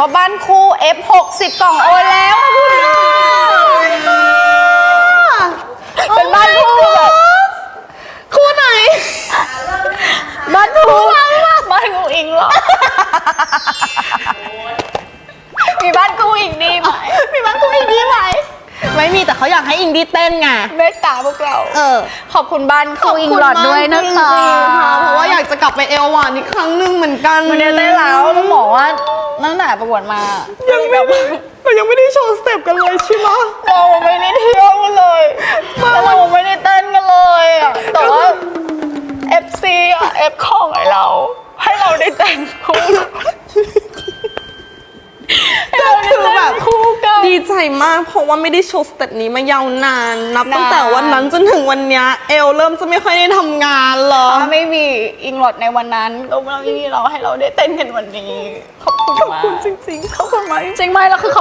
ว่าบ้านคู่ F60 กล่องโอนแล้วขอบคุณค่ะเป็นบ้านคู่แบบคู่ไหน บ้านคู่บ้านคู่อิงเหรอ มีบ้านคู่อิงดีไหมมีบ้านคู่อินดี้ไหมไม่มีแต่เขาอยากให้อินดี้เต้นไงเมตตาพวกเรา เออ ขอบคุณบ้านคู่อิงหลอดด้วยนะขคะอบณมากจริงๆค่ะเพราะว่าอยากจะกลับไปเอลหวานอีกครั้งหนึ่งเหมือนกัน วันนี้ได้แล้วต้องบอกว่า ตั้งแต่ประกวดมายังไม่ได้เรายังไม่ได้โชว์สเต็ปกันเลยใช่ไหมเราไม่ได้เที่ยวกันเลยแล้วเราไม่ได้เต้นกันเลยอะแต่ว่า FC อะ F ของไอเรา ให้เราได้เต้นคู่ให้เราได้ คือ เต้น แบบ คู่กัน ดีใจมาก เพราะว่าไม่ได้โชว์สเต็ปนี้มายาวนาน นับตั้งนานแต่วันนั้นจนถึงวันเนี้ยเอลเริ่มจะไม่ค่อยได้ทำงานเหรอ ถ้าไม่มีอิงหลอดในวันนั้นก็ไม่มีเราให้เราได้เต้นกันวันนี้ ขอบคุณขอบมากคุณจริงๆขอบคุณมากจริงไหมแล้วคือ